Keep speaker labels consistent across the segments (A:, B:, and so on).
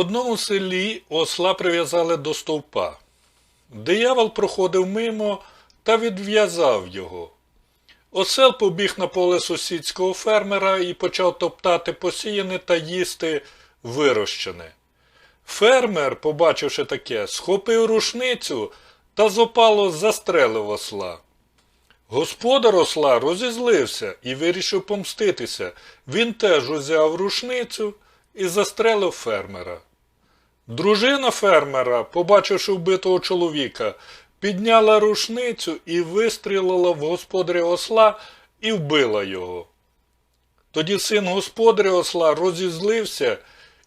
A: одному селі осла прив'язали до стовпа. Диявол проходив мимо та відв'язав його. Осел побіг на поле сусідського фермера і почав топтати посіяне та їсти вирощене. Фермер, побачивши таке, схопив рушницю та з застрелив осла. Господар осла розізлився і вирішив помститися. Він теж узяв рушницю і застрелив фермера. Дружина фермера, побачивши вбитого чоловіка, підняла рушницю і вистрілила в господаря осла і вбила його. Тоді син господаря осла розізлився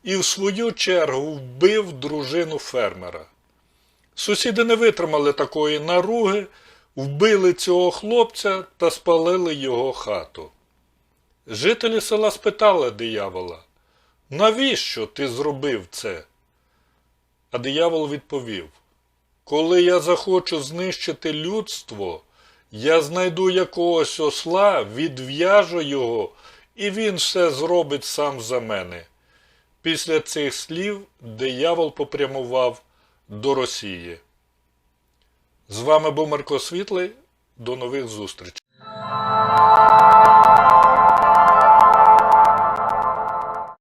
A: і в свою чергу вбив дружину фермера. Сусіди не витримали такої наруги, вбили цього хлопця та спалили його хату. Жителі села спитали диявола, навіщо ти зробив це? А диявол відповів, коли я захочу знищити людство, я знайду якогось осла, відв'яжу його, і він все зробить сам за мене. Після цих слів диявол попрямував до Росії. З вами був Марко Світлий. До нових зустрічей.